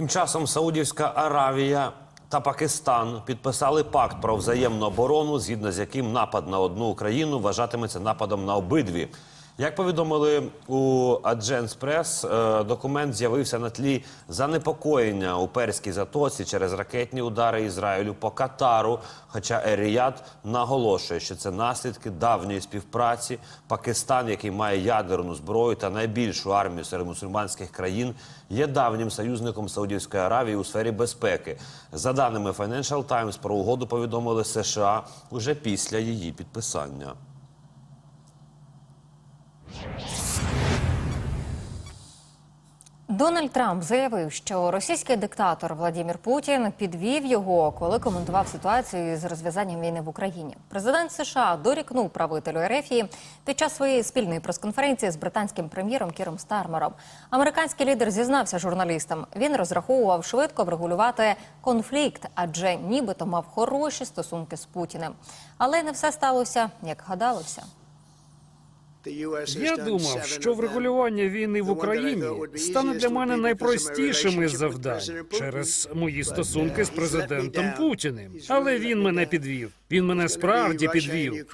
Тим часом Саудівська Аравія та Пакистан підписали пакт про взаємну оборону, згідно з яким напад на одну Україну вважатиметься нападом на обидві. Як повідомили у Press, е, документ з'явився на тлі занепокоєння у перській затоці через ракетні удари Ізраїлю по Катару. Хоча Еріяд наголошує, що це наслідки давньої співпраці. Пакистан, який має ядерну зброю та найбільшу армію серед мусульманських країн, є давнім союзником Саудівської Аравії у сфері безпеки. За даними Financial Times, про угоду повідомили США уже після її підписання. Дональд Трамп заявив, що російський диктатор Владимир Путін підвів його, коли коментував ситуацію з розв'язанням війни в Україні. Президент США дорікнув правителю Ерефії під час своєї спільної прес-конференції з британським прем'єром Кіром Стармером. Американський лідер зізнався журналістам. Він розраховував швидко врегулювати конфлікт, адже нібито мав хороші стосунки з Путіним. Але не все сталося, як гадалося. Я думав, що врегулювання війни в Україні стане для мене найпростішим із завдань через мої стосунки з президентом Путіним. Але він мене підвів. Він мене справді підвів.